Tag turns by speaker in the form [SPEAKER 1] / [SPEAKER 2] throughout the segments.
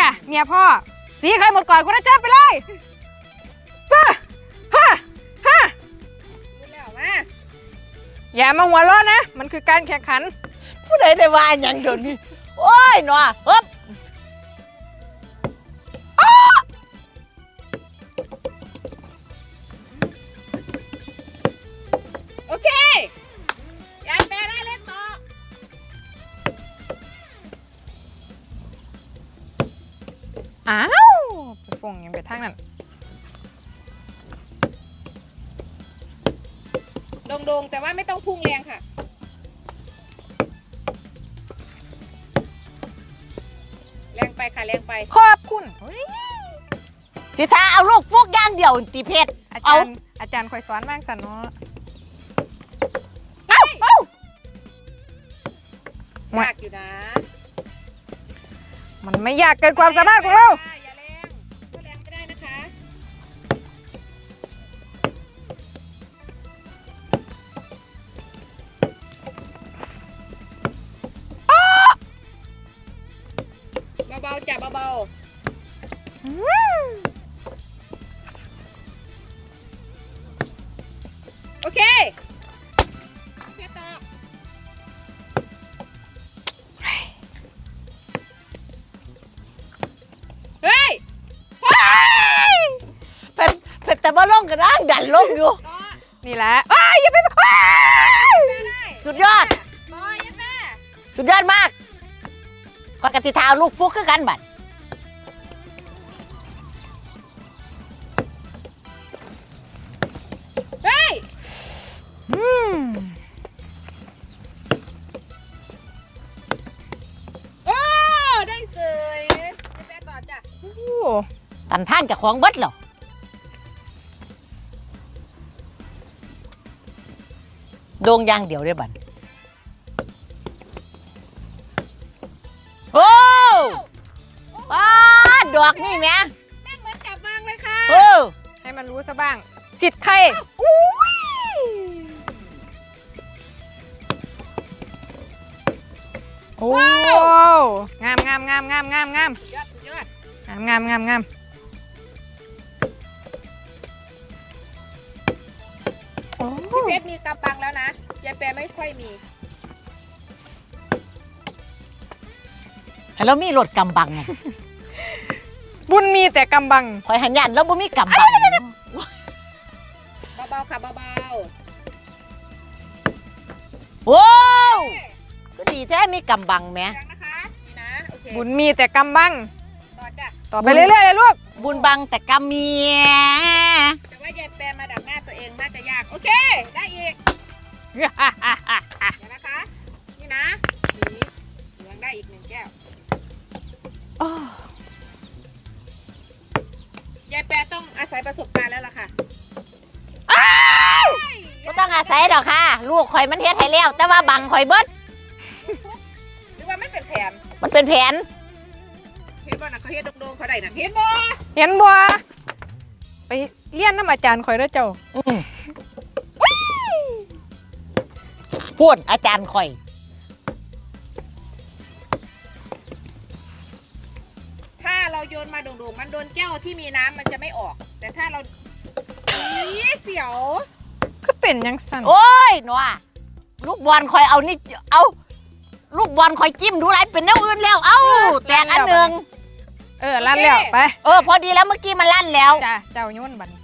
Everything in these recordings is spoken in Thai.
[SPEAKER 1] จ้ะเมียพ่อ สีใครหมดก่อนคนนั้นจ้าไปเลยป้าฮ่าฮ่า
[SPEAKER 2] พูแล้วมา
[SPEAKER 1] อย่ามาหัวเราะนะ มันคือการแข่งขัน
[SPEAKER 3] ผู้ใดได้ว่าหยังเดี๋ยวนี้โอ้ยหนอฮึบ
[SPEAKER 2] โอเค อ้า
[SPEAKER 1] วไปฟงยังไปทางนั้น
[SPEAKER 2] โดงๆ แต่ว่าไม่ต้องพุ่งแรงค่ะแรงไปค่ะแรงไป
[SPEAKER 1] ขอบคุณเฮ้ย
[SPEAKER 3] สิทาเอาลูกฟุกอย่างเดียวติเพชร
[SPEAKER 1] อา
[SPEAKER 3] เอา
[SPEAKER 1] จารย์อาจารย์คอยสอนมากสันเนาะเอ้าเอ้า
[SPEAKER 2] ยากอยู่นะ
[SPEAKER 1] มันไม่ยากเกินความสามารถของเรา
[SPEAKER 2] อย่าแรงก็แรงไม่ได้นะคะ เบาๆจับเบาๆ โอเค
[SPEAKER 3] แต่ว่าลงกันนะดันลงอยู่
[SPEAKER 2] ต่อ
[SPEAKER 1] นี่แหละอ้ายอย่าไปอ้าย
[SPEAKER 2] แม่ได้
[SPEAKER 3] สุดยอด
[SPEAKER 2] ต่อยังแม่
[SPEAKER 3] สุดยอดมากก็กติทาเอาลูกฟุกคือกันบัด
[SPEAKER 2] เฮ้ย
[SPEAKER 1] อืม
[SPEAKER 2] โอ้ได้เสยให้แม่ต่อจ้ะ
[SPEAKER 1] โอ้
[SPEAKER 3] ตันท่านกับของเบิดเหรอ โดงอย่างเดียวได้บัดโอ้ป้าดดอกนี่แหม่
[SPEAKER 2] แม่นเหมือนจับวางเลยค่ะ
[SPEAKER 3] เออ
[SPEAKER 1] ให้มันรู้ซะบ้างสิทธิ์ใครอุ้ยโอ้งามงามงามงามงามงาม
[SPEAKER 2] ยอดสุดยอด
[SPEAKER 1] งามงามงาม
[SPEAKER 2] เพชรมีกำปังแล้วนะยายแปรไม่ค่อยมี
[SPEAKER 3] ให้เรามีรถกำบังไง
[SPEAKER 1] บุญมีแต่กำบัง
[SPEAKER 3] คอยหันยันแล้วบ่มีกำบัง
[SPEAKER 2] เบาๆค่ะเบา
[SPEAKER 3] โว้ว
[SPEAKER 2] ๆ
[SPEAKER 3] ก็ดีแท้มีกำบังแหม่
[SPEAKER 2] ยังนะคะนี่นะโอเค
[SPEAKER 1] บุญมีแต่กำบัง
[SPEAKER 2] ต่อจ้ะ
[SPEAKER 1] ต่อไปเรื่อยๆเลยลูก
[SPEAKER 3] บุญบังแต่กำเมีย
[SPEAKER 2] น้าตัวเองน่าจะยาก โอเค ได้อีกเดี๋ยวนะคะ นี่นะนี่ยังได้อีกหนึ่งแก้วยายแปรต้องอาศัยประสบการณ์แล้วล่ะค่ะ
[SPEAKER 3] ก็ต้องอาศัยดอกค่ะ ลูกข่อยมันเฮ็ดให้แล้ว แต่ว่าบังข่อยเบิด
[SPEAKER 2] หรือว่าไม่เป็นแผน
[SPEAKER 3] มันเป็นแผน
[SPEAKER 2] เห็นบ่นะเขาเฮ็ดโดงๆเขาได้นะเห็นบ่
[SPEAKER 1] เห็นบัวไป เรียนน้ำอาจารย์คอยเด้อเจ้า
[SPEAKER 3] อืมพูดอาจารย์ข่อย
[SPEAKER 2] ถ้าเราโยนมาโด่งๆมันโดนแก้วที่มีน้ำมันจะไม่ออก แต่ถ้าเราอีเสียว
[SPEAKER 1] ก็เป็นยังสั่น
[SPEAKER 3] โอ้ยหนัวลูกบอลข่อยเอานี่เอา ลูกบอลข่อยจิ้มดูไรเป็นแนวอื่นแล้ว เอ้าแตกอันหนึ่ง
[SPEAKER 1] เออลั่นแล้วไป
[SPEAKER 3] เออ พอดีแล้วเมื่อกี้มันลั่นแล้ว
[SPEAKER 1] จ้าเจ้าโยนบัดน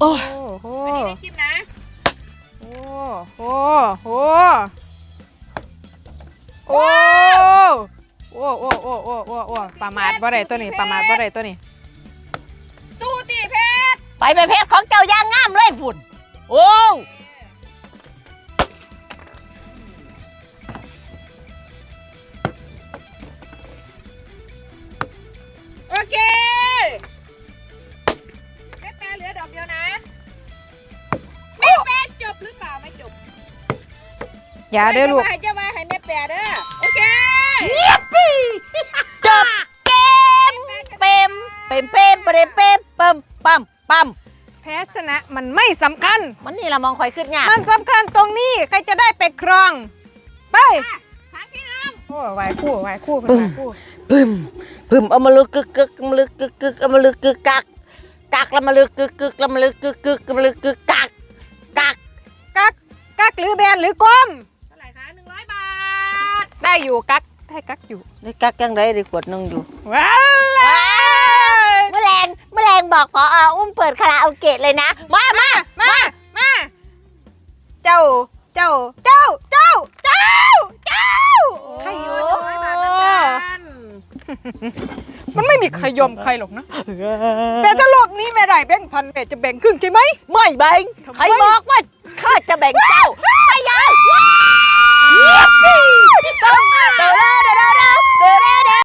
[SPEAKER 3] โอ้
[SPEAKER 1] โอ้โห
[SPEAKER 2] อันนี้ไม่จิ้มนะ
[SPEAKER 1] โอ้โหโอ้โอ้โอ้โอ้โอ้โอ้โอ้โอ้ประมาทบ่ได้ตัวนี้ประมาทบ่ได้ตัวนี้
[SPEAKER 2] สู้ตีเพชร
[SPEAKER 3] ไปไปเพชรของเจ้าย่างงามเลยฝุ่นโอ้
[SPEAKER 2] โอ อย่า
[SPEAKER 1] เด้อลูก
[SPEAKER 2] จะมาจะมาให้แม่แปรเด้อ โอเค
[SPEAKER 3] เยียบปีจบเกมเปมเปมเปมเปมเปมปั๊มปั๊มปั๊ม
[SPEAKER 1] แพ้ชนะมันไม่สำคัญ
[SPEAKER 3] มันนี่ละมองคอยขึ้นยาก
[SPEAKER 1] มันสำคัญตรงนี้ใครจะได้ไปครอง ไป
[SPEAKER 2] ครั้งที่หนึ่ง
[SPEAKER 1] โอ้โอ้ยวายคู่วายคู่เป็น
[SPEAKER 3] ปึ้ม
[SPEAKER 1] วายคู่
[SPEAKER 3] พึมพึมเอามาลึกกึกกึกเอามาลึกกึกกึกเอามาลึกกึกกักกักแล้วมาลึกกึกกึกแล้วมาลึกกึกกึกเอามาลึกกึกกักกัก
[SPEAKER 1] กักกักหรือแบนหรือกลม
[SPEAKER 2] ได้
[SPEAKER 1] อยู่กักได้กักอยู่
[SPEAKER 3] ได้กักยังไงได้ขวดหนึงอยู่
[SPEAKER 1] ว้าว
[SPEAKER 3] แมลงแมลงบอกพออุ้มเปิดคาราโอเกะเลยนะมามา
[SPEAKER 1] มามาเจ้าเจ้าเจ้าเจ้าเจ้าเจ้า
[SPEAKER 2] ใครอยู่หนึ่งร้อยบาทเหมือนกัน
[SPEAKER 1] มันไม่มีใครยอมใครหรอกนะ แต่ถ้ารอบนี้แม่ได้แบ่งค์พันแม่จะแบ่งครึ่งใช่ไหม
[SPEAKER 3] ไม่แบ่ง
[SPEAKER 1] ทำไม
[SPEAKER 3] ใครบอกว่าข้าจะแบ่งเจ้าใครยังเ ¡Sí! ¡Sí! ¡Sí!